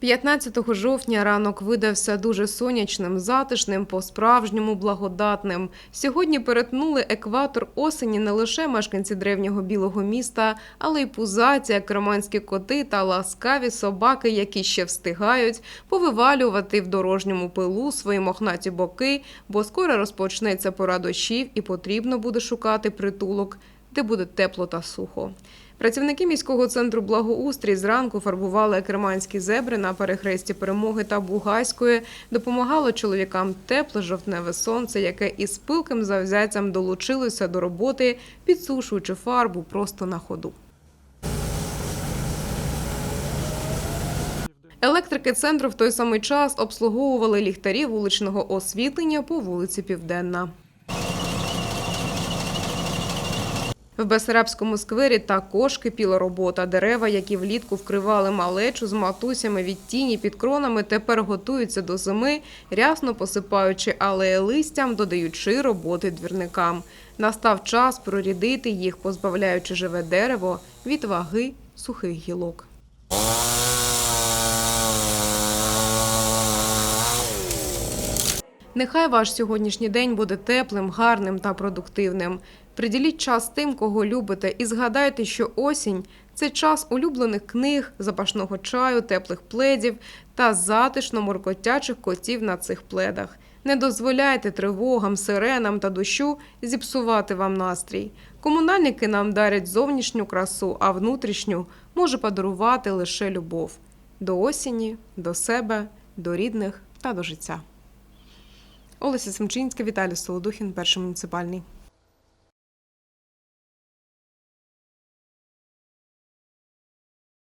15 жовтня ранок видався дуже сонячним, затишним, по-справжньому благодатним. Сьогодні перетнули екватор осені не лише мешканці древнього білого міста, але й пузаті, керманські коти та ласкаві собаки, які ще встигають повивалювати в дорожньому пилу свої мохнаті боки, бо скоро розпочнеться пора дощів і потрібно буде шукати притулок, де буде тепло та сухо. Працівники міського центру благоустрій зранку фарбували керманські зебри на перехресті перемоги та Бугайської, допомагало чоловікам тепле жовтневе сонце, яке із пилким завзяттям долучилося до роботи, підсушуючи фарбу просто на ходу. Електрики центру в той самий час обслуговували ліхтарі вуличного освітлення по вулиці Південна. В Бесарабському сквері також кипіла робота. Дерева, які влітку вкривали малечу з матусями від тіні під кронами, тепер готуються до зими, рясно посипаючи алеї листям, додаючи роботи двірникам. Настав час прорідити їх, позбавляючи живе дерево від ваги сухих гілок. Нехай ваш сьогоднішній день буде теплим, гарним та продуктивним. Приділіть час тим, кого любите, і згадайте, що осінь це час улюблених книг, запашного чаю, теплих пледів та затишно моркотячих котів на цих пледах. Не дозволяйте тривогам, сиренам та дощу зіпсувати вам настрій. Комунальники нам дарять зовнішню красу, а внутрішню може подарувати лише любов до осені, до себе, до рідних та до життя. Олеся Семчинська, Віталій Солодухін, перший муніципальний.